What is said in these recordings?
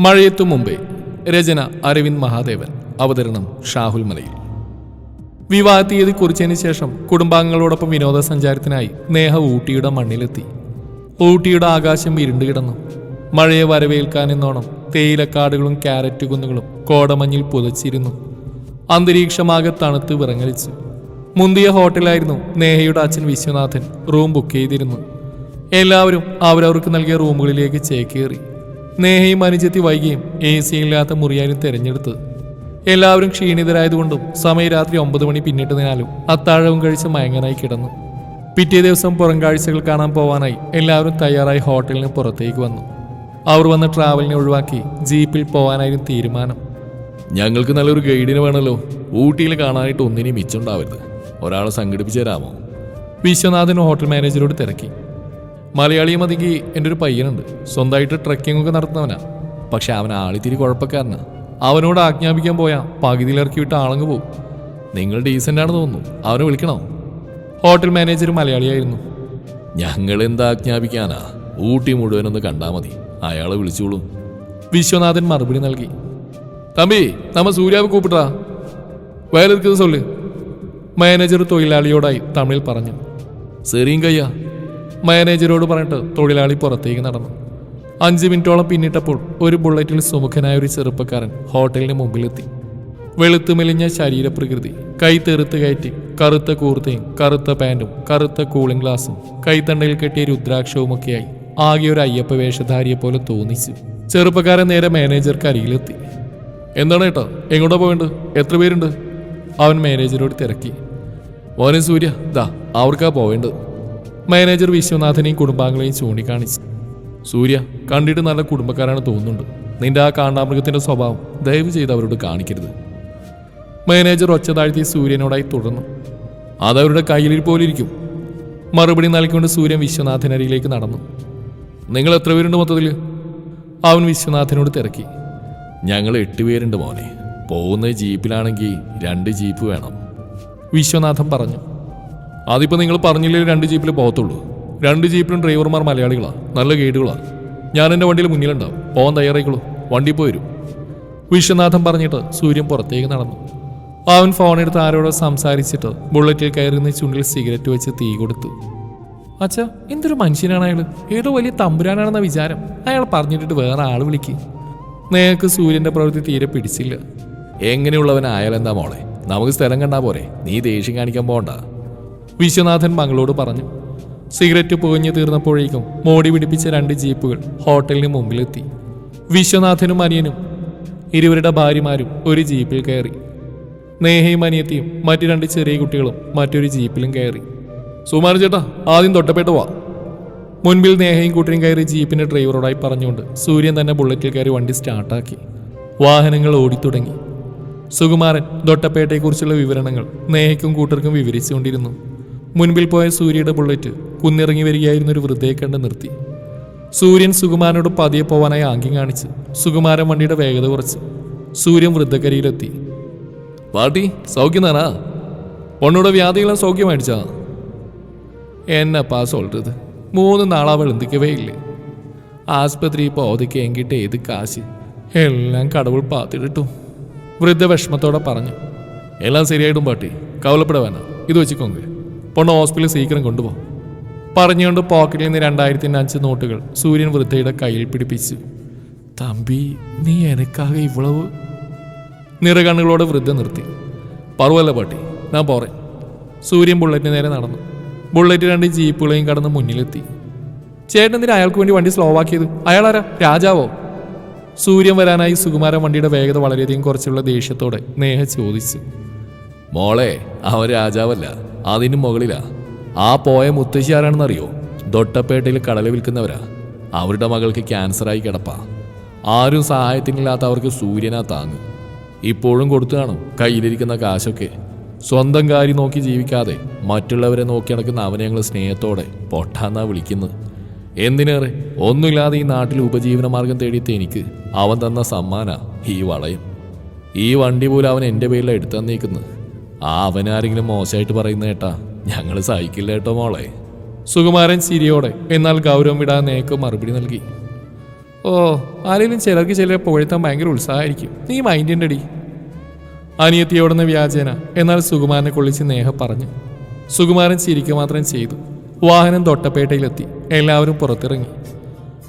മഴയെത്തു മുമ്പേ രചന അരവിന്ദ് മഹാദേവൻ അവതരണം ഷാഹുൽ മലയിൽ. വിവാഹ തീയതി കുറിച്ചതിന് ശേഷം കുടുംബാംഗങ്ങളോടൊപ്പം വിനോദസഞ്ചാരത്തിനായി നേഹ ഊട്ടിയുടെ മണ്ണിലെത്തി. ഊട്ടിയുടെ ആകാശം ഇരുണ്ടു കിടന്നു. മഴയെ വരവേൽക്കാനെന്നോണം തേയിലക്കാടുകളും ക്യാരറ്റ് കുന്നുകളും കോടമഞ്ഞിൽ പുതച്ചിരുന്നു. അന്തരീക്ഷമാകെ തണുത്ത് വിറങ്ങലിച്ചു. മുന്തിയ ഹോട്ടലായിരുന്നു നേഹയുടെ അച്ഛൻ വിശ്വനാഥൻ റൂം ബുക്ക് ചെയ്തിരുന്നു എല്ലാവരും അവരവർക്ക് നൽകിയ റൂമുകളിലേക്ക് ചേക്കേറി. നേഹയും അനുജത്തി വൈകിയും എ സി ഇല്ലാത്ത മുറിയായിരുന്നു തിരഞ്ഞെടുത്തത്. എല്ലാവരും ക്ഷീണിതരായതുകൊണ്ടും സമയം രാത്രി ഒമ്പത് മണി പിന്നിട്ടതിനാലും അത്താഴവും കഴിച്ച് മയങ്ങനായി കിടന്നു. പിറ്റേ ദിവസം പുറം കാഴ്ചകൾ കാണാൻ പോവാനായി എല്ലാവരും തയ്യാറായി ഹോട്ടലിന് പുറത്തേക്ക് വന്നു. അവർ വന്ന ട്രാവലിനെ ഒഴിവാക്കി ജീപ്പിൽ പോവാനായിരുന്നു തീരുമാനം. ഞങ്ങൾക്ക് നല്ലൊരു ഗൈഡിന് വേണമല്ലോ ഊട്ടിയിൽ കാണാനായിട്ട് ഒന്നിനും മിച്ചുണ്ടാവരുത് ഒരാളെ സംഘടിപ്പിച്ചു തരാമോ? വിശ്വനാഥൻ ഹോട്ടൽ മാനേജരോട് തിരക്കി. മലയാളിയെ മതിക്ക് എന്റെ ഒരു പയ്യനുണ്ട്. സ്വന്തമായിട്ട് ട്രക്കിംഗ് ഒക്കെ നടത്തുന്നവനാ. പക്ഷെ അവൻ ആളിത്തിരി കുഴപ്പക്കാരനാ. അവനോട് ആജ്ഞാപിക്കാൻ പോയാ പകുതിയിലിറക്കി വിട്ട് ആളങ്ങ് പോകും നിങ്ങൾ ഡീസന്റ് ആണെന്ന് തോന്നുന്നു. അവനെ വിളിക്കണോ? ഹോട്ടൽ മാനേജർ മലയാളിയായിരുന്നു. ഞങ്ങൾ എന്താ ആജ്ഞാപിക്കാനാ? ഊട്ടി മുഴുവനൊന്ന് കണ്ടാൽ മതി. അയാളെ വിളിച്ചോളൂ. വിശ്വനാഥൻ മറുപടി നൽകി. തമ്പി നമ്മ സൂര്യാവ് കൂപ്പിട്ടാ. വയലിരിക്കുന്നത് സൊല്ല്. മാനേജർ തൊഴിലാളിയോടായി തമിഴിൽ പറഞ്ഞു. സെറിയും കയ്യാ. മാനേജരോട് പറഞ്ഞിട്ട് തൊഴിലാളി പുറത്തേക്ക് നടന്നു. അഞ്ച് മിനിറ്റോളം പിന്നിട്ടപ്പോൾ ഒരു ബുള്ളറ്റിൽ സുമുഖനായ ഒരു ചെറുപ്പക്കാരൻ ഹോട്ടലിന് മുമ്പിലെത്തി. വെളുത്തു മെലിഞ്ഞ ശരീരപ്രകൃതി കൈ തെറുത്ത് കയറ്റി കറുത്ത കൂർത്തയും കറുത്ത പാന്റും കറുത്ത കൂളിംഗ് ഗ്ലാസും കൈത്തണ്ടയിൽ കെട്ടിയ രുദ്രാക്ഷവുമൊക്കെയായി ആകെ ഒരു അയ്യപ്പ വേഷധാരിയെ പോലെ തോന്നിച്ചു ചെറുപ്പക്കാരൻ നേരെ മാനേജർക്ക് അരികിലെത്തി. എന്താണ് കേട്ടോ എങ്ങോട്ടാ പോവേണ്ടത്? എത്ര പേരുണ്ട്? അവൻ മാനേജരോട് തിരക്കി. മോനെ സൂര്യ ദാ അവർക്കാ പോവേണ്ടത്. മാനേജർ വിശ്വനാഥനെയും കുടുംബാംഗങ്ങളെയും ചൂണ്ടിക്കാണിച്ചു. സൂര്യ കണ്ടിട്ട് നല്ല കുടുംബക്കാരാണ് തോന്നുന്നുണ്ട്. നിന്റെ ആ കാണ്ടാമൃഗത്തിന്റെ സ്വഭാവം ദയവ് ചെയ്ത് അവരോട് കാണിക്കരുത്. മാനേജർ ഒച്ച താഴ്ത്തി സൂര്യനോടായി തുടർന്നു. അതവരുടെ കയ്യിൽ പോലിരിക്കും. മറുപടി നൽകിക്കൊണ്ട് സൂര്യൻ വിശ്വനാഥനരിയിലേക്ക് നടന്നു. നിങ്ങൾ എത്ര പേരുണ്ട് മൊത്തത്തിൽ അവൻ വിശ്വനാഥനോട് തിരക്കി. ഞങ്ങൾ എട്ട് പേരുണ്ട് മോനെ. പോകുന്ന ജീപ്പിലാണെങ്കിൽ രണ്ട് ജീപ്പ് വേണം വിശ്വനാഥൻ പറഞ്ഞു. അതിപ്പോ നിങ്ങൾ പറഞ്ഞില്ലേ രണ്ട് ജീപ്പിൽ പോകത്തുള്ളൂ. രണ്ട് ജീപ്പിലും ഡ്രൈവർമാർ മലയാളികളാണ് നല്ല ഗൈഡുകളാണ് ഞാൻ എന്റെ വണ്ടിയിൽ മുന്നിലുണ്ടാവും. പോകാൻ തയ്യാറായിക്കോളൂ. വണ്ടി പോരും വിശ്വനാഥൻ പറഞ്ഞിട്ട് സൂര്യൻ പുറത്തേക്ക് നടന്നു. അവൻ ഫോണെടുത്ത് ആരോടോ സംസാരിച്ചിട്ട് ബുള്ളറ്റിൽ കയറുന്ന ചുണ്ടിൽ സിഗരറ്റ് വെച്ച് തീ കൊടുത്തു. അച്ഛ എന്തൊരു മനുഷ്യനാണ് അയാൾ ഏതോ വലിയ തമ്പുരാനാണെന്ന വിചാരം. അയാൾ പറഞ്ഞിട്ട് വേറെ ആൾ വിളിക്ക്. നേർക്ക് സൂര്യന്റെ പ്രവൃത്തി തീരെ പിടിച്ചില്ല. എങ്ങനെയുള്ളവനായാലെന്താ മോളെ? നമുക്ക് സ്ഥലം കണ്ടാ പോരെ. നീ ദേഷ്യം കാണിക്കാൻ പോണ്ട. വിശ്വനാഥൻ മകളോട് പറഞ്ഞു സിഗരറ്റ് പുകഞ്ഞു തീർന്നപ്പോഴേക്കും മോടി പിടിപ്പിച്ച രണ്ട് ജീപ്പുകൾ ഹോട്ടലിന് മുമ്പിലെത്തി. വിശ്വനാഥനും അനിയനും ഇരുവരുടെ ഭാര്യമാരും ഒരു ജീപ്പിൽ കയറി. നേഹയും അനിയത്തിയും മറ്റു രണ്ട് ചെറിയ കുട്ടികളും മറ്റൊരു ജീപ്പിലും കയറി. സുമാർ ചേട്ടാ ആദ്യം തൊട്ടപ്പെട്ടു വാ. മുൻപിൽ നേഹയും കൂട്ടരും കയറി ജീപ്പിന്റെ ഡ്രൈവറോടായി പറഞ്ഞുകൊണ്ട് സൂര്യൻ തന്നെ ബുള്ളറ്റിൽ കയറി വണ്ടി സ്റ്റാർട്ടാക്കി. വാഹനങ്ങൾ ഓടിത്തുടങ്ങി. സുകുമാരൻ ദൊട്ടപ്പേട്ടയെക്കുറിച്ചുള്ള വിവരണങ്ങൾ നേഹയ്ക്കും കൂട്ടർക്കും വിവരിച്ചുകൊണ്ടിരുന്നു. മുൻപിൽ പോയ സൂര്യയുടെ ബുള്ളറ്റ് കുന്നിറങ്ങി വരികയായിരുന്ന ഒരു വൃദ്ധയെ കണ്ട് നിർത്തി. സൂര്യൻ സുകുമാരനോട് പതിയെ പോവാനായി ആംഗ്യം കാണിച്ച് സുകുമാരൻ വണ്ടിയുടെ വേഗത കുറച്ച്. സൂര്യൻ വൃദ്ധക്കരിയിലെത്തി. പാട്ടി സൗഖ്യം താനാ ഒന്നൂടെ വ്യാധികളെ സൗഖ്യമായിടിച്ചാ എന്നെ പാസ് ഓൾട്ടത് മൂന്ന് നാളാവൾ എന്തിക്കവേ ഇല്ലേ. ആസ്പത്രി പോതയ്ക്ക് എങ്കിട്ട് ഏത് കാശ്. എല്ലാം കടവുൾ പാത്തിട്ടു വൃദ്ധ വിഷമത്തോടെ പറഞ്ഞു. എല്ലാം ശരിയായിട്ടും പാട്ടി. കവലപ്പെട ഇത് വെച്ചിക്കോങ്കേ പൊണ്ണ ഹോസ്പിറ്റലിൽ സീക്രം കൊണ്ടുപോകും പറഞ്ഞുകൊണ്ട് പോക്കറ്റിൽ നിന്ന് രണ്ടായിരത്തി അഞ്ച് നോട്ടുകൾ സൂര്യൻ വൃദ്ധയുടെ കയ്യിൽ പിടിപ്പിച്ചു. തമ്പി നീ എനക്കാകെ ഇവളവ്? നിറകണ്ണുകളോട് വൃദ്ധ നിർത്തി. പറവല്ല പാട്ടി ഞാൻ പോറേ. സൂര്യൻ ബുള്ളറ്റിന് നേരെ നടന്നു. ബുള്ളറ്റ് രണ്ട് ജീപ്പുകളെയും കടന്ന് മുന്നിലെത്തി. ചേട്ടൻ എന്തിനാ അയാൾക്ക് വേണ്ടി വണ്ടി സ്ലോ ആക്കിയത് അയാളാരാ? രാജാവോ? സൂര്യൻ വരാനായി സുകുമാരൻ വണ്ടിയുടെ വേഗത വളരെയധികം കുറച്ചുള്ള ദേഷ്യത്തോടെ നേഹ ചോദിച്ചു. മോളെ അവൻ രാജാവല്ല. അതിന് മുകളിലാ. ആ പോയ മുത്തശ്ശി ആരാണെന്നറിയോ? ദൊട്ടപ്പേട്ടയിൽ കടല വിൽക്കുന്നവരാ. അവരുടെ മകൾക്ക് ക്യാൻസറായി കിടപ്പാ. ആരും സഹായത്തിനില്ലാത്ത അവർക്ക് സൂര്യനാ താങ്ങ്. ഇപ്പോഴും കൊടുത്തു കാണും കയ്യിലിരിക്കുന്ന കാശൊക്കെ. സ്വന്തം കാര്യം നോക്കി ജീവിക്കാതെ മറ്റുള്ളവരെ നോക്കി നടക്കുന്ന അവനെ ഞങ്ങൾ സ്നേഹത്തോടെ പൊട്ടാന്നാ വിളിക്കുന്നത്. എന്തിനേറെ? ഒന്നുമില്ലാതെ ഈ നാട്ടിൽ ഉപജീവന മാർഗം തേടിയിട്ട് എനിക്ക് അവൻ തന്ന സമ്മാന ഈ വളയം. ഈ വണ്ടി പോലും അവൻ എന്റെ പേരിലാണ് എടുത്തു തന്നേക്കുന്നത്. ആ അവനാരെങ്കിലും മോശമായിട്ട് പറയുന്ന കേട്ടാ ഞങ്ങൾ സഹിക്കില്ല കേട്ടോ മോളെ. സുകുമാരൻ ചിരിയോടെ എന്നാൽ ഗൗരവം വിടാൻ നേക്ക് മറുപടി നൽകി. ഓ ആരെങ്കിലും ചിലർക്ക് ചിലരെ പുകഴ്ത്താൻ ഭയങ്കര ഉത്സാഹമായിരിക്കും. നീ മൈൻഡിന്റെ അടി. അനിയത്തിയോടുന്ന വ്യാജേന എന്നാൽ സുകുമാരനെ കൊള്ളിച്ച് നേഹ പറഞ്ഞു. സുകുമാരൻ ചിരിക്കുക മാത്രം ചെയ്തു. വാഹനം തൊട്ടപ്പേട്ടയിലെത്തി. എല്ലാവരും പുറത്തിറങ്ങി.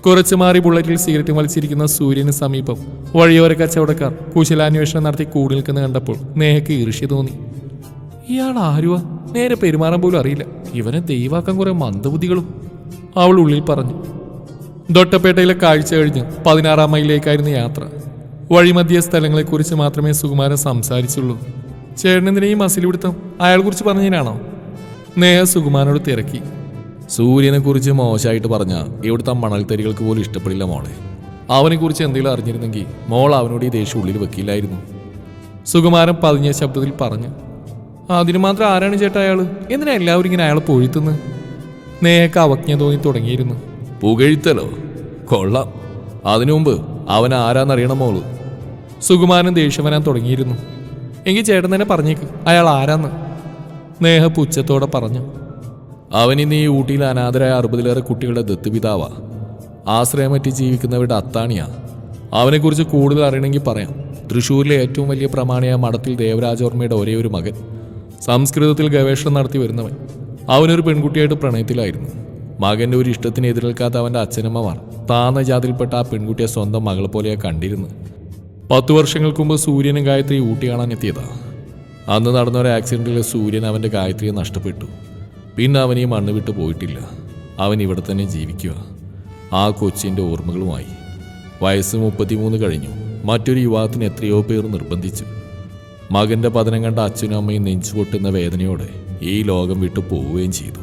കുറച്ചു മാറി ബുള്ളറ്റിൽ സിഗരറ്റ് വലിച്ചിരിക്കുന്ന സൂര്യന് സമീപം വഴിയോര കച്ചവടക്കാർ കുശലാന്വേഷണം നടത്തി കൂടി നിൽക്കുന്ന കണ്ടപ്പോൾ നേഹയ്ക്ക് ഈർഷ്യ തോന്നി. ഇയാൾ ആരുവാ നേരെ പെരുമാറാൻ പോലും അറിയില്ല. ഇവനെ ദൈവാക്കാൻ കുറെ മന്ദബുദ്ധികളും അവൾ ഉള്ളിൽ പറഞ്ഞു. ദൊട്ടപ്പേട്ടയിലെ കാഴ്ച കഴിഞ്ഞ് പതിനാറാം മൈലിലേക്കായിരുന്നു യാത്ര. വഴിമധ്യ സ്ഥലങ്ങളെക്കുറിച്ച് മാത്രമേ സുകുമാരൻ സംസാരിച്ചുള്ളൂ. ചേട്ടനെന്തിനാ ഈ അയാളെ കുറിച്ച് പറഞ്ഞതിനാണോ? നേഹ സുകുമാരനോട് തിരക്കി. സൂര്യനെ കുറിച്ച് മോശമായിട്ട് പറഞ്ഞ ഇവിടുത്തെ മണൽത്തരികൾക്ക് പോലും ഇഷ്ടപ്പെടില്ല മോളെ. അവനെ കുറിച്ച് എന്തെങ്കിലും അറിഞ്ഞിരുന്നെങ്കിൽ മോൾ അവനോട് ഈ ദേഷ്യം ഉള്ളിൽ വെക്കില്ലായിരുന്നു. സുകുമാരൻ പതിഞ്ഞ ശബ്ദത്തിൽ പറഞ്ഞു. അതിന് മാത്രം ആരാണ് ചേട്ടാ അയാൾ? എന്തിനാ എല്ലാവരും ഇങ്ങനെ അയാളെ പൊഴുത്തുന്നു നേഹക്ക് അവജ്ഞ തോന്നി തുടങ്ങിയിരുന്നു. പുകഴ്ത്തലോ? കൊള്ളാം. അതിനു മുമ്പ് അവൻ ആരാന്നറിയണം മോൾ. സുകുമാരൻ ദേഷ്യം വരാൻ തുടങ്ങിയിരുന്നു. എങ്കിൽ ചേട്ടൻ തന്നെ പറഞ്ഞേക്ക് അയാൾ ആരാന്ന്? നേഹ പുച്ഛത്തോടെ പറഞ്ഞു. അവനിന്ന് ഈ ഊട്ടിയിൽ അനാഥരായ അറുപതിലേറെ കുട്ടികളുടെ ദത്തുപിതാവാ. ആശ്രയമറ്റി ജീവിക്കുന്നവരുടെ അത്താണിയാ. അവനെക്കുറിച്ച് കൂടുതൽ അറിയണമെങ്കിൽ പറയാം. തൃശ്ശൂരിലെ ഏറ്റവും വലിയ പ്രമാണിയായ മഠത്തിൽ ദേവരാജവർമ്മയുടെ ഒരേ ഒരു മകൻ. സംസ്കൃതത്തിൽ ഗവേഷണം നടത്തി വരുന്നവൻ. അവനൊരു പെൺകുട്ടിയായിട്ട് പ്രണയത്തിലായിരുന്നു. മകന്റെ ഒരു ഇഷ്ടത്തിന് എതിരേൽക്കാത്ത അവന്റെ അച്ഛനമ്മമാർ താന്ന ജാതിയിൽപ്പെട്ട ആ പെൺകുട്ടിയെ സ്വന്തം മകളെ പോലെയാ കണ്ടിരുന്നു പത്തു വർഷങ്ങൾക്ക് മുമ്പ് സൂര്യനും ഗായത്രി ഊട്ടി കാണാൻ എത്തിയതാ. അന്ന് നടന്ന ഒരു ആക്സിഡന്റിൽ സൂര്യൻ അവന്റെ ഗായത്രിയെ നഷ്ടപ്പെട്ടു. പിന്നെ അവൻ ഈ മണ്ണ് വിട്ടു പോയിട്ടില്ല. അവൻ ഇവിടെ തന്നെ ജീവിക്കുക ആ കൊച്ചിന്റെ ഓർമ്മകളുമായി. വയസ്സ് മുപ്പത്തിമൂന്ന് കഴിഞ്ഞു. മറ്റൊരു യുവാത്തിന് എത്രയോ പേർ നിർബന്ധിച്ചു. മകന്റെ പതനം കണ്ട അച്ഛനും അമ്മയും നെഞ്ചു പൊട്ടുന്ന വേദനയോടെ ഈ ലോകം വിട്ടു പോവുകയും ചെയ്തു.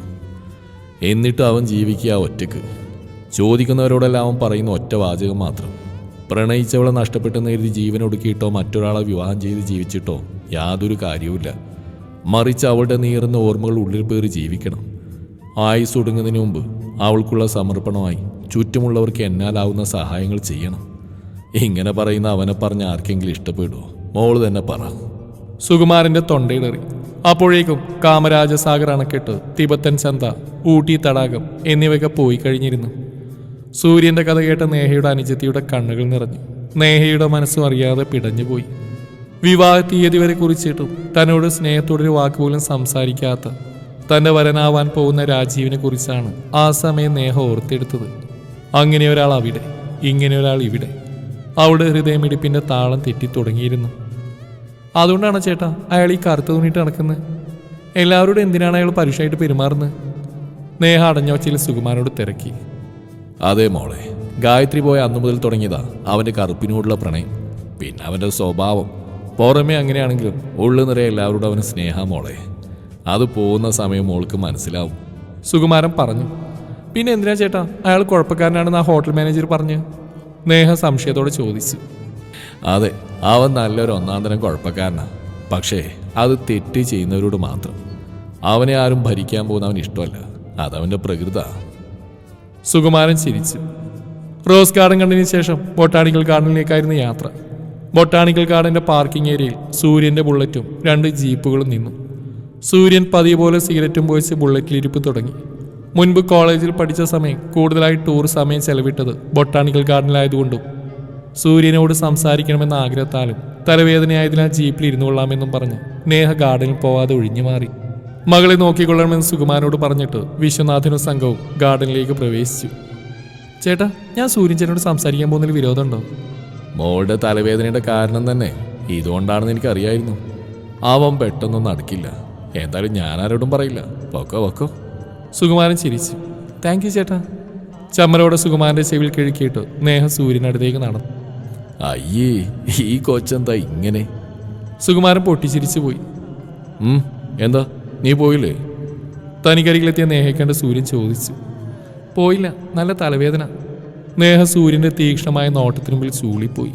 എന്നിട്ട് അവൻ ജീവിക്കുക ഒറ്റയ്ക്ക്. ചോദിക്കുന്നവരോടെല്ലാം അവൻ പറയുന്ന ഒറ്റ വാചകം മാത്രം. പ്രണയിച്ചവളെ നഷ്ടപ്പെട്ടെന്ന് കരുതി ജീവൻ ഒടുക്കിയിട്ടോ മറ്റൊരാളെ വിവാഹം ചെയ്ത് ജീവിച്ചിട്ടോ യാതൊരു കാര്യവുമില്ല. മറിച്ച് അവളുടെ നീറുന്ന ഓർമ്മകൾ ഉള്ളിൽ പേറി ജീവിക്കണം. ആയുസ് ഒടുങ്ങുന്നതിന് മുമ്പ് അവൾക്കുള്ള സമർപ്പണമായി ചുറ്റുമുള്ളവർക്ക് എന്നാലാവുന്ന സഹായങ്ങൾ ചെയ്യണം. ഇങ്ങനെ പറയുന്ന അവനെ പറഞ്ഞ ആർക്കെങ്കിലും ഇഷ്ടപ്പെടുമോ മോൾ തന്നെ പറ. സുകുമാരന്റെ തൊണ്ടയിലേറി അപ്പോഴേക്കും കാമരാജസാഗർ അണക്കെട്ട് തിബത്തൻ ചന്ത ഊട്ടി തടാകം എന്നിവയൊക്കെ പോയി കഴിഞ്ഞിരുന്നു. സൂര്യന്റെ കഥ കേട്ട നേഹയുടെ അനുജത്തിയുടെ കണ്ണുകൾ നിറഞ്ഞു. നേഹയുടെ മനസ്സും അറിയാതെ പിടഞ്ഞുപോയി വിവാഹ തീയതി വരെ കുറിച്ചിട്ടും തന്നോട് സ്നേഹത്തോടൊരു വാക്കുപോലും സംസാരിക്കാത്ത തന്റെ വരനാവാൻ പോകുന്ന രാജീവിനെ കുറിച്ചാണ് ആ സമയം നേഹ ഓർത്തെടുത്തത്. അങ്ങനെ ഒരാൾ അവിടെ ഇങ്ങനെ ഒരാൾ ഇവിടെ അവിടെ ഹൃദയമിടിപ്പിന്റെ താളം തെറ്റിത്തുടങ്ങിയിരുന്നു. അതുകൊണ്ടാണ് ചേട്ടാ അയാൾ ഈ കറുത്ത തുണിയിട്ട് നടക്കുന്നത്. എല്ലാവരോടും എന്തിനാണ് അയാൾ പരുഷമായിട്ട് പെരുമാറുന്നത്? നേഹ അടഞ്ഞ വച്ചിൽ സുകുമാരനോട് തിരക്കി. അതെ മോളെ ഗായത്രി പോയ അന്നു മുതൽ തുടങ്ങിയതാ അവന്റെ കറുപ്പിനോടുള്ള പ്രണയം. പിന്നെ അവന്റെ സ്വഭാവം. പുറമേ അങ്ങനെയാണെങ്കിലും ഉള്ളു നിറയെ എല്ലാവരോടും അവന് സ്നേഹ മോളെ. അത് പോകുന്ന സമയം മോൾക്ക് മനസ്സിലാവും. സുകുമാരൻ പറഞ്ഞു പിന്നെ എന്തിനാ ചേട്ടാ? അയാൾ കുഴപ്പക്കാരനാണെന്ന് ആ ഹോട്ടൽ മാനേജർ പറഞ്ഞ്? നേഹ സംശയത്തോടെ ചോദിച്ചു. അതെ അവൻ നല്ലൊരു ഒന്നാം തരം കുഴപ്പക്കാരനാണ് പക്ഷേ അത് തെറ്റ് ചെയ്യുന്നവരോട് മാത്രം. അവനെ ആരും ഭരിക്കാൻ പോകുന്ന അവന് ഇഷ്ടമല്ല. അതവന്റെ പ്രകൃത. സുകുമാരൻ ചിരിച്ചു. റോസ് ഗാർഡൻ കണ്ടതിന് ശേഷം ബൊട്ടാണിക്കൽ ഗാർഡനിലേക്കായിരുന്നു യാത്ര. ബൊട്ടാണിക്കൽ ഗാർഡന്റെ പാർക്കിംഗ് ഏരിയയിൽ സൂര്യന്റെ ബുള്ളറ്റും രണ്ട് ജീപ്പുകളും നിന്നു. സൂര്യൻ പതിയെ പോലെ സിഗരറ്റും പോയിച്ച് ബുള്ളറ്റിലിരിപ്പ് തുടങ്ങി. മുൻപ് കോളേജിൽ പഠിച്ച സമയം കൂടുതലായി ടൂർ സമയം ചെലവിട്ടത് ബൊട്ടാണിക്കൽ ഗാർഡനിലായതുകൊണ്ടും സൂര്യനോട് സംസാരിക്കണമെന്ന ആഗ്രഹത്താലും തലവേദനയായതിനാൽ ജീപ്പിൽ ഇരുന്നു കൊള്ളാമെന്നും പറഞ്ഞ് നേഹ ഗാർഡനിൽ പോവാതെ ഒഴിഞ്ഞു മാറി. മകളെ നോക്കിക്കൊള്ളണമെന്ന് സുകുമാരനോട് പറഞ്ഞിട്ട് വിശ്വനാഥനും സംഘവും ഗാർഡനിലേക്ക് പ്രവേശിച്ചു. ചേട്ടാ ഞാൻ സൂര്യൻ ചേട്ടനോട് സംസാരിക്കാൻ പോകുന്നതിൽ വിരോധമുണ്ടോ? മോളുടെ തലവേദനയുടെ കാരണം തന്നെ ഇതുകൊണ്ടാണെന്ന് എനിക്കറിയായിരുന്നു. അവൻ പെട്ടെന്നൊന്നും നടക്കില്ല. എന്തായാലും ഞാൻ ആരോടും പറയില്ല. പൊക്കോ പൊക്കോ. സുകുമാരൻ ചിരിച്ചു. താങ്ക് യു ചേട്ടാ. ചമ്മലോടെ സുകുമാരന്റെ ചെവിൽ കിഴുക്കിയിട്ട് നേഹ സൂര്യനടുത്തേക്ക് നടന്നു. അയ്യേ ഈ കൊച്ചെന്താ ഇങ്ങനെ? സുകുമാരൻ പൊട്ടിച്ചിരിച്ചു പോയി. എന്താ നീ പോയില്ലേ? തനിക്കരികിലെത്തിയ നേഹയെ കണ്ട് സൂര്യൻ ചോദിച്ചു. പോയില്ല നല്ല തലവേദന. നേഹ സൂര്യന്റെ തീക്ഷ്ണമായ നോട്ടത്തിന് മുമ്പിൽ ചൂളിപ്പോയി.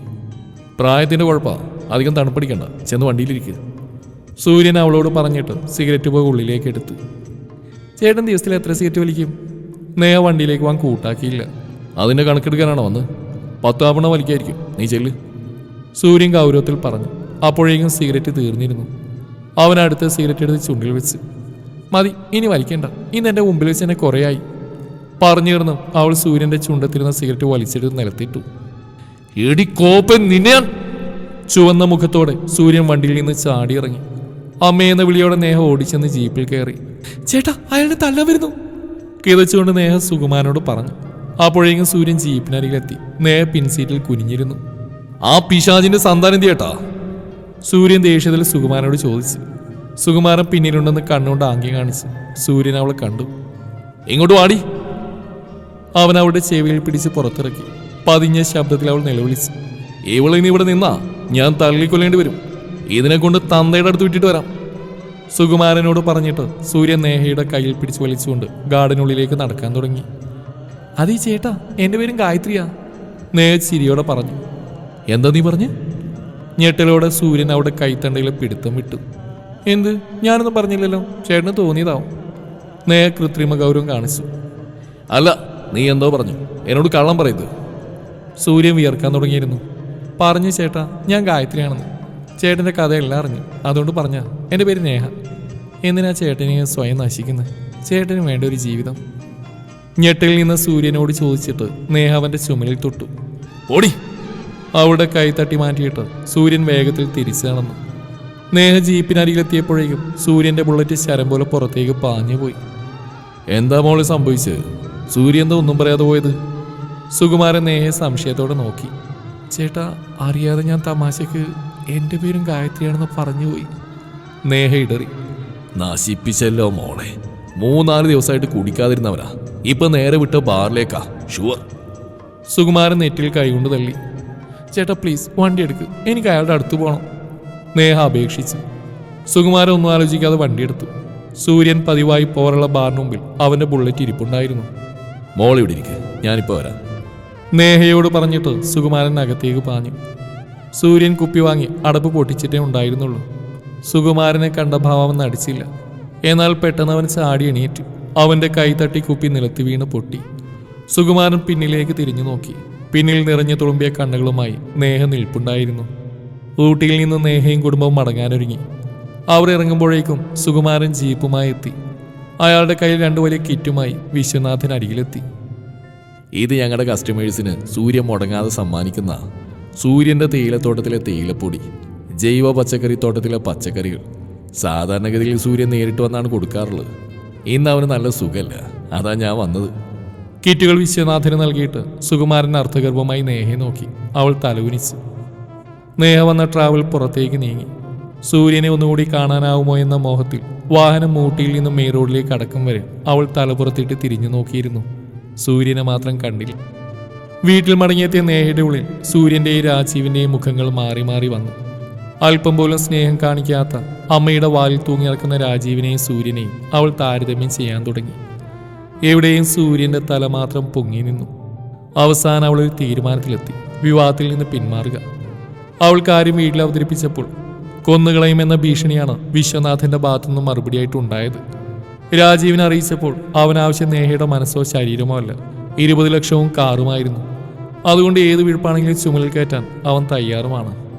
പ്രായത്തിന്റെ കുഴപ്പാ അധികം തണുപ്പടിക്കണ്ട ചെന്ന് വണ്ടിയിലിരിക്കുക സൂര്യൻ അവളോട് പറഞ്ഞിട്ട് സിഗരറ്റ് പോയി ഉള്ളിലേക്ക് എടുത്തു. ചേട്ടൻ ദിവസത്തിൽ എത്ര സിഗരറ്റ് വലിക്കും? നേഹ വണ്ടിയിലേക്ക് പോകാൻ കൂട്ടാക്കിയില്ല. അതിന്റെ കണക്കെടുക്കാനാണോ വന്ന്? പത്ത് വലിക്കായിരിക്കും. നീ ചെല്ല്. സൂര്യൻ ഗൗരവത്തിൽ പറഞ്ഞു. അപ്പോഴേക്കും സിഗരറ്റ് തീർന്നിരുന്നു. അവൻ അടുത്ത സിഗരറ്റ് എടുത്ത് ചുണ്ടിൽ വെച്ച്. മതി ഇനി വലിക്കണ്ട. ഇന്ന് എന്റെ മുമ്പിൽ വെച്ച് എന്നെ കുറേയായി. പറഞ്ഞു അവൾ സൂര്യന്റെ ചുണ്ടത്തിരുന്ന സിഗരറ്റ് വലിച്ചെടുത്ത് നിലത്തിട്ടു. എടി കോപ്പൻ നിന്നെ ചുവന്ന മുഖത്തോടെ സൂര്യൻ വണ്ടിയിൽ നിന്ന് ചാടിയിറങ്ങി. അമ്മയെന്ന വിളിയോടെ നേഹ ഓടിച്ചെന്ന് ജീപ്പിൽ കയറി. ചേട്ടാ അയാളുടെ തല്ല വരുന്നു. കിതച്ചുകൊണ്ട് നേഹ സുകുമാരനോട് പറഞ്ഞു. അപ്പോഴേക്കും സൂര്യൻ ജീപ്പിനരികിലെത്തി നേരെ പിൻസീറ്റിൽ കുനിഞ്ഞിരുന്നു. ആ പിശാജിന്റെ സന്താനം ചേട്ടാ സൂര്യൻ ദേഷ്യത്തിൽ സുകുമാരനോട് ചോദിച്ചു. സുകുമാരൻ പിന്നിലുണ്ടെന്ന് കണ്ണുകൊണ്ട് ആംഗ്യം കാണിച്ചു. സൂര്യൻ അവളെ കണ്ടു. ഇങ്ങോട്ട് വാടി? അവൻ അവളുടെ ചെവിയിൽ പിടിച്ച് പുറത്തിറക്കി. പതിഞ്ഞ ശബ്ദത്തിൽ അവൾ നിലവിളിച്ചു. ഇവളിനി ഇവിടെ നിന്നാ? ഞാൻ തള്ളിക്കൊല്ലേണ്ടി വരും. ഇതിനെ കൊണ്ട് തന്തയുടെ അടുത്ത് വിട്ടിട്ട് വരാം. സുകുമാരനോട് പറഞ്ഞിട്ട് സൂര്യൻ നേഹയുടെ കയ്യിൽ പിടിച്ച് വലിച്ചുകൊണ്ട് ഗാർഡനുള്ളിലേക്ക് നടക്കാൻ തുടങ്ങി. അതീ ചേട്ടാ എന്റെ പേരും ഗായത്രിയാ. നേഹ ചിരിയോടെ പറഞ്ഞു. എന്താ നീ പറഞ്ഞു? ഞെട്ടലോടെ സൂര്യൻ അവിടെ കൈത്തണ്ടയിലെ പിടുത്തം വിട്ടു. എന്ത്? ഞാനൊന്നും പറഞ്ഞില്ലല്ലോ. ചേട്ടന് തോന്നിയതാവും. നേ കൃത്രിമ ഗൗരവം കാണിച്ചു. അല്ല നീ എന്തോ പറഞ്ഞു. എന്നോട് കള്ളം പറയരുത്. സൂര്യൻ വിയർക്കാൻ തുടങ്ങിയിരുന്നു. പറഞ്ഞു ചേട്ടാ ഞാൻ ഗായത്രിയാണെന്ന്. ചേട്ടന്റെ കഥയെല്ലാം അറിഞ്ഞു. അതുകൊണ്ട് പറഞ്ഞാ എന്റെ പേര് നേഹ. എന്തിനാ ചേട്ടനെ സ്വയം നശിക്കുന്നത്? ചേട്ടന് വേണ്ട ഒരു ജീവിതം. ഞെട്ടിൽ നിന്ന് സൂര്യനോട് ചോദിച്ചിട്ട് നേഹ അവന്റെ ചുമലിൽ തൊട്ടു. ഓടി. അവിടെ കൈ തട്ടി മാറ്റിയിട്ട് സൂര്യൻ വേഗത്തിൽ തിരിച്ചു നടന്നു. നേഹ ജീപ്പിനരികിലെത്തിയപ്പോഴേക്കും സൂര്യന്റെ ബുള്ളറ്റ് ശരം പോലെ പുറത്തേക്ക് പാഞ്ഞുപോയി എന്താ മോൾ സംഭവിച്ചത്? സൂര്യൻ എന്താ ഒന്നും പറയാതെ പോയത്? സുകുമാരൻ നേഹയെ സംശയത്തോടെ നോക്കി. ചേട്ടാ അറിയാതെ ഞാൻ തമാശക്ക് എന്റെ പേരും ഗായത്രിയാണെന്ന് പറഞ്ഞുപോയി. നേഹ ഇടറി. നശിപ്പിച്ചല്ലോ മോളെ. മൂന്നാൽ ദിവസമായിട്ട് കുടിക്കാതിരുന്നവരാ ഇപ്പൊ നേരെ വിട്ട ബാറിലേക്കാ. ഷുവർ സുകുമാരൻ നെറ്റിൽ കൈകൊണ്ട് തള്ളി. ചേട്ടാ പ്ലീസ് വണ്ടി എടുക്ക്. എനിക്ക് അയാളുടെ അടുത്ത് പോകണം നേഹ അപേക്ഷിച്ചു. സുകുമാരൻ ഒന്നും ആലോചിക്കാതെ വണ്ടി എടുത്തു. സൂര്യൻ പതിവായി പോറുള്ള ബാറിന് മുമ്പിൽ അവന്റെ ബുള്ളറ്റ് ഇരിപ്പുണ്ടായിരുന്നു. മോൾ ഇവിടെ ഇരിക്കുക ഞാനിപ്പോ വരാം. നേഹയോട് പറഞ്ഞിട്ട് സുകുമാരൻ അകത്തേക്ക് പാഞ്ഞു. സൂര്യൻ കുപ്പി വാങ്ങി അടപ്പ് പൊട്ടിച്ചിട്ടേ ഉണ്ടായിരുന്നുള്ളൂ. സുകുമാരനെ കണ്ട ഭാവം നടിച്ചില്ല. എന്നാൽ പെട്ടെന്ന് അവൻ ചാടി എണീറ്റു അവന്റെ കൈ തട്ടി കുപ്പി നിലത്ത് വീണ് പൊട്ടി. സുകുമാരൻ പിന്നിലേക്ക് തിരിഞ്ഞു നോക്കി. പിന്നിൽ നിറഞ്ഞു തുളുമ്പിയ കണ്ണുകളുമായി നേഹ നിൽപ്പുണ്ടായിരുന്നു. ഊട്ടിയിൽ നിന്ന് നേഹയും കുടുംബവും മടങ്ങാനൊരുങ്ങി. അവർ ഇറങ്ങുമ്പോഴേക്കും സുകുമാരൻ ജീപ്പുമായി എത്തി. അയാളുടെ കയ്യിൽ രണ്ടു വലിയ കിറ്റുമായി വിശ്വനാഥൻ അരികിലെത്തി. ഇത് ഞങ്ങളുടെ കസ്റ്റമേഴ്സിന് സൂര്യൻ മുടങ്ങാതെ സമ്മാനിക്കുന്ന സൂര്യന്റെ തേയിലത്തോട്ടത്തിലെ തേയിലപ്പൊടി ജൈവ പച്ചക്കറി തോട്ടത്തിലെ പച്ചക്കറികൾ സാധാരണഗതിയിൽ സൂര്യൻ നേരിട്ട് വന്നാണ് കൊടുക്കാറുള്ളത്. ഇന്ന് അവന് നല്ല സുഖമല്ല. അതാ ഞാൻ വന്നത്. കിറ്റുകൾ വിശ്വനാഥന് നൽകിയിട്ട് സുകുമാരൻ അർത്ഥഗർഭമായി നേഹയെ നോക്കി. അവൾ തലകുനിച്ചു. നേഹ വന്ന ട്രാവൽ പുറത്തേക്ക് നീങ്ങി. സൂര്യനെ ഒന്നുകൂടി കാണാനാവുമോ എന്ന മോഹത്തിൽ വാഹനം മൂട്ടിയിൽ നിന്നും മെയിൻ റോഡിലേക്ക് അടക്കം വരെ അവൾ തലപുറത്തിട്ട് തിരിഞ്ഞു നോക്കിയിരുന്നു. സൂര്യനെ മാത്രം കണ്ടില്ല. വീട്ടിൽ മടങ്ങിയെത്തിയ നേഹയുടെ ഉള്ളിൽ സൂര്യന്റെയും രാജീവിന്റെയും മുഖങ്ങൾ മാറി മാറി വന്നു. അല്പം പോലും സ്നേഹം കാണിക്കാത്ത അമ്മയുടെ വാലിൽ തൂങ്ങി നടക്കുന്ന രാജീവിനെയും സൂര്യനെയും അവൾ താരതമ്യം ചെയ്യാൻ തുടങ്ങി. എവിടെയും സൂര്യന്റെ തല മാത്രം പൊങ്ങി നിന്നു. അവസാനം അവൾ ഒരു തീരുമാനത്തിലെത്തി. വിവാഹത്തിൽ നിന്ന് പിന്മാറുക. അവൾ കാര്യം വീട്ടിൽ അവതരിപ്പിച്ചപ്പോൾ കൊന്നുകളയുമെന്ന ഭീഷണിയാണ് വിശ്വനാഥന്റെ ഭാഗത്തുനിന്ന് മറുപടിയായിട്ട് ഉണ്ടായത്. രാജീവിനെ അറിയിച്ചപ്പോൾ അവൻ ആവശ്യം നേഹയുടെ മനസ്സോ ശരീരമോ അല്ല. ഇരുപത് ലക്ഷവും കാറുമായിരുന്നു. അതുകൊണ്ട് ഏത് വീഴ്പ്പാണെങ്കിലും ചുമലിൽ കയറ്റാൻ അവൻ തയ്യാറുമാണ്.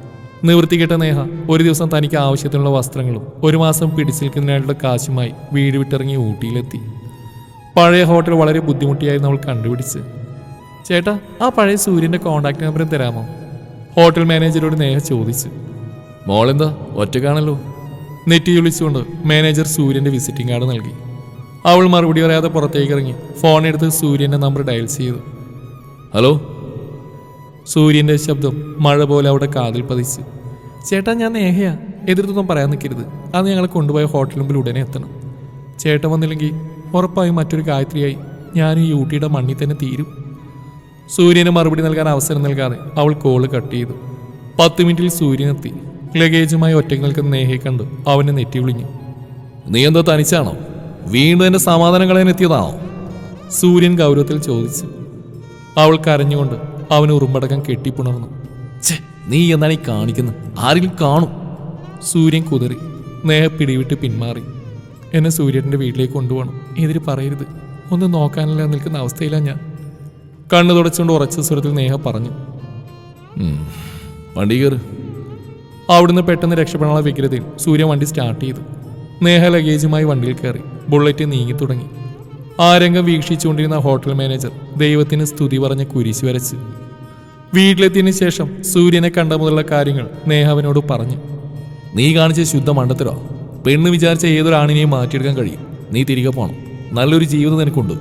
നിവൃത്തികെട്ട നേഹ ഒരു ദിവസം തനിക്ക് ആവശ്യത്തിനുള്ള വസ്ത്രങ്ങളും ഒരു മാസം പിടിച്ചിരിക്കുന്നതിനായിട്ടുള്ള കാശുമായി വീട് വിട്ടിറങ്ങി ഊട്ടിയിലെത്തി. പഴയ ഹോട്ടൽ വളരെ ബുദ്ധിമുട്ടിയായിരുന്നു അവൾ കണ്ടുപിടിച്ച്. ചേട്ടാ ആ പഴയ സൂര്യന്റെ കോണ്ടാക്ട് നമ്പറും തരാമോ? ഹോട്ടൽ മാനേജരോട് നേഹ ചോദിച്ചു. മോളെന്താ ഒറ്റക്കാണല്ലോ നെറ്റി വിളിച്ചുകൊണ്ട് മാനേജർ സൂര്യന്റെ വിസിറ്റിംഗ് കാർഡ് നൽകി. അവൾ മറുപടി പറയാതെ പുറത്തേക്ക് ഇറങ്ങി ഫോൺ എടുത്ത് സൂര്യന്റെ നമ്പർ ഡയൽ ചെയ്തു. ഹലോ സൂര്യന്റെ ശബ്ദം മഴ പോലെ അവിടെ കാതിൽ പതിച്ച്. ചേട്ടാ ഞാൻ നേഹയാ. എതിർത്തൊന്നും പറയാൻ നിൽക്കരുത്. അത് ഞങ്ങളെ കൊണ്ടുപോയ ഹോട്ടൽ മുമ്പിൽ ഉടനെ എത്തണം. ചേട്ടൻ വന്നില്ലെങ്കിൽ ഉറപ്പായും മറ്റൊരു ഗായത്രിയായി ഞാനും ഈ ഊട്ടിയുടെ മണ്ണിൽ തന്നെ തീരും. സൂര്യന് മറുപടി നൽകാൻ അവസരം നൽകാതെ അവൾ കോൾ കട്ട് ചെയ്തു. പത്ത് മിനിറ്റിൽ സൂര്യനെത്തി ലഗേജുമായി ഒറ്റയ്ക്ക് നിൽക്കുന്ന നേഹയെ കണ്ട് അവനെ നെറ്റി വിളിഞ്ഞു. നീ എന്താ തനിച്ചാണോ? വീണ്ടും എന്റെ സമാധാനം കളയാൻ എത്തിയതാണോ? സൂര്യൻ ഗൗരവത്തിൽ ചോദിച്ചു. അവൾ കരഞ്ഞുകൊണ്ട് അവന് ഉറുമ്പടക്കം കെട്ടിപ്പുണർന്നു. ഛേ നീ എന്നാണ് ഈ കാണിക്കുന്നത്? ആരെങ്കിലും കാണും. സൂര്യൻ കുതിറി നേഹ പിടിവിട്ട് പിന്മാറി. എന്നെ സൂര്യന്റെ വീട്ടിലേക്ക് കൊണ്ടുപോകണം. എതിര് പറയരുത്. ഒന്ന് നോക്കാനില്ല നിൽക്കുന്ന അവസ്ഥയിലാണ് ഞാൻ. കണ്ണു തുടച്ചുകൊണ്ട് ഉറച്ച സ്വരത്തിൽ നേഹ പറഞ്ഞു. വണ്ടി കയറ്. അവിടുന്ന് പെട്ടെന്ന് രക്ഷപ്പെടാനുള്ള വ്യഗ്രതയിൽ സൂര്യ വണ്ടി സ്റ്റാർട്ട് ചെയ്തു. നേഹ ലഗേജുമായി വണ്ടിയിൽ കയറി. ബുള്ളറ്റ് നീങ്ങി തുടങ്ങി. ആ രംഗം വീക്ഷിച്ചുകൊണ്ടിരുന്ന ഹോട്ടൽ മാനേജർ ദൈവത്തിന് സ്തുതി പറഞ്ഞ് കുരിശ് വരച്ച്. വീട്ടിലെത്തിയതിനു ശേഷം സൂര്യനെ കണ്ട മുതലുള്ള കാര്യങ്ങൾ നേഹാവിനോട് പറഞ്ഞു. നീ കാണിച്ച ശുദ്ധ മണ്ടത്തരോ? പെണ്ണ് വിചാരിച്ച ഏതൊരാണിനെയും മാറ്റിയെടുക്കാൻ കഴിയും. നീ തിരികെ പോണം. നല്ലൊരു ജീവിതം നിനക്കുണ്ട്.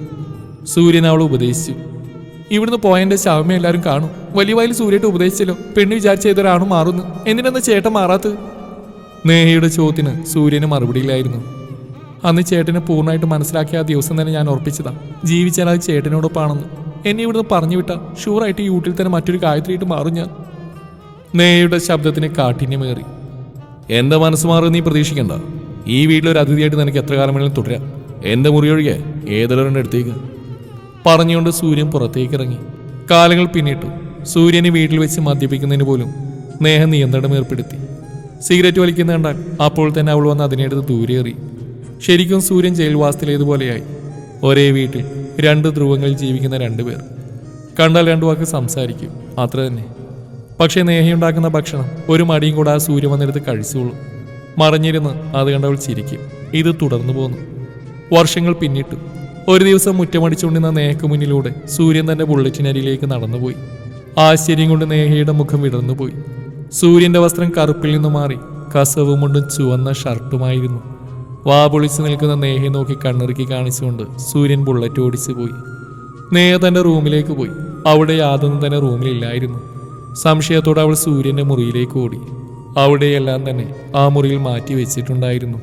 സൂര്യൻ അവൾ ഉപദേശിച്ചു. ഇവിടുന്ന് പോയതിന്റെ ശവമേ എല്ലാവരും കാണും. വലിയ വയലിൽ സൂര്യട്ട് ഉപദേശിച്ചല്ലോ. പെണ്ണ് വിചാരിച്ച ഏതൊരാണും മാറുന്നു. എന്തിനെന്ന് ചേട്ടൻ മാറാത്തത്? നേഹയുടെ ചോദ്യത്തിന് സൂര്യന് മറുപടിയിലായിരുന്നു അന്ന് ചേട്ടനെ പൂർണമായിട്ട് മനസ്സിലാക്കിയ ആ ദിവസം തന്നെ ഞാൻ ഉറപ്പിച്ചതാ. ജീവിച്ചാൽ അത് ചേട്ടനോടൊപ്പാണെന്ന്. എന്നെ ഇവിടുന്ന് പറഞ്ഞു വിട്ടാ. ഷുവറായിട്ട് ഈ തന്നെ മറ്റൊരു കാര്യത്തിലായിട്ട് മാറും ഞാൻ. നേയുടെ ശബ്ദത്തിന് കാഠിന്യമേറി. എന്റെ മനസ്സ് മാറും നീ പ്രതീക്ഷിക്കണ്ട. ഈ വീട്ടിലൊരു അതിഥിയായിട്ട് നിനക്ക് എത്ര കാലം വേണമെങ്കിലും തുടരാം. എന്റെ മുറിയൊഴികെ ഏതൊരു എടുത്തേക്ക്. പറഞ്ഞുകൊണ്ട് സൂര്യൻ പുറത്തേക്ക് ഇറങ്ങി. കാലങ്ങൾ പിന്നിട്ടു. സൂര്യനെ വീട്ടിൽ വെച്ച് മദ്യപിക്കുന്നതിന് പോലും നേഹ നിയന്ത്രണം ഏർപ്പെടുത്തി. സിഗരറ്റ് വലിക്കുന്ന കണ്ടാൽ അപ്പോൾ തന്നെ അവൾ വന്ന് അതിനെടുത്ത് ദൂരെ എറി. ശരിക്കും സൂര്യൻ ജയിൽവാസത്തിലേതുപോലെയായി. ഒരേ വീട്ടിൽ രണ്ട് ധ്രുവങ്ങളിൽ ജീവിക്കുന്ന രണ്ടുപേർ കണ്ടാൽ രണ്ടു വാക്ക് സംസാരിക്കും. അത്ര തന്നെ. പക്ഷേ നേഹയുണ്ടാക്കുന്ന ഭക്ഷണം ഒരു മടിയും കൂടാതെ സൂര്യൻ വന്നെടുത്ത് കഴിച്ചോളും. മറിഞ്ഞിരുന്ന് അത് കണ്ടവൾ ചിരിക്കും. ഇത് തുടർന്നു പോന്നു. വർഷങ്ങൾ പിന്നിട്ടു. ഒരു ദിവസം മുറ്റമടിച്ചുകൊണ്ടിരുന്ന നേഹയ്ക്ക് മുന്നിലൂടെ സൂര്യൻ തന്റെ ബുള്ളറ്റിനരിയിലേക്ക് നടന്നുപോയി. ആശ്ചര്യം കൊണ്ട് നേഹയുടെ മുഖം വിടർന്നുപോയി. സൂര്യന്റെ വസ്ത്രം കറുപ്പിൽ നിന്ന് മാറി കസവും കൊണ്ടും ചുവന്ന ഷർട്ടുമായിരുന്നു. വാ പൊളിച്ച് നിൽക്കുന്ന നേഹയെ നോക്കി കണ്ണിറുക്കി കാണിച്ചുകൊണ്ട് സൂര്യൻ ബുള്ളറ്റ് ഓടിച്ചു പോയി. നേഹ തന്റെ റൂമിലേക്ക് പോയി. അവിടെ യാതൊന്നും തന്നെ റൂമിലില്ലായിരുന്നു. സംശയത്തോടെ അവൾ സൂര്യന്റെ മുറിയിലേക്ക് ഓടി. അവിടെയെല്ലാം തന്നെ ആ മുറിയിൽ മാറ്റി വെച്ചിട്ടുണ്ടായിരുന്നു.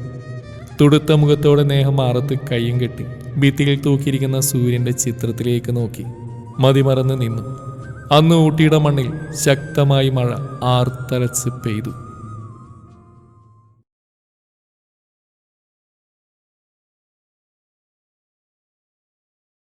തുടുത്ത മുഖത്തോടെ നേഹം മാറത്ത് കയ്യും കെട്ടി ഭിത്തിയിൽ തൂക്കിയിരിക്കുന്ന സൂര്യന്റെ ചിത്രത്തിലേക്ക് നോക്കി. മതിമറന്ന് നിന്നു. അന്ന് ഊട്ടിയുടെ മണ്ണിൽ ശക്തമായി മഴ ആർത്തലച്ച് പെയ്തു.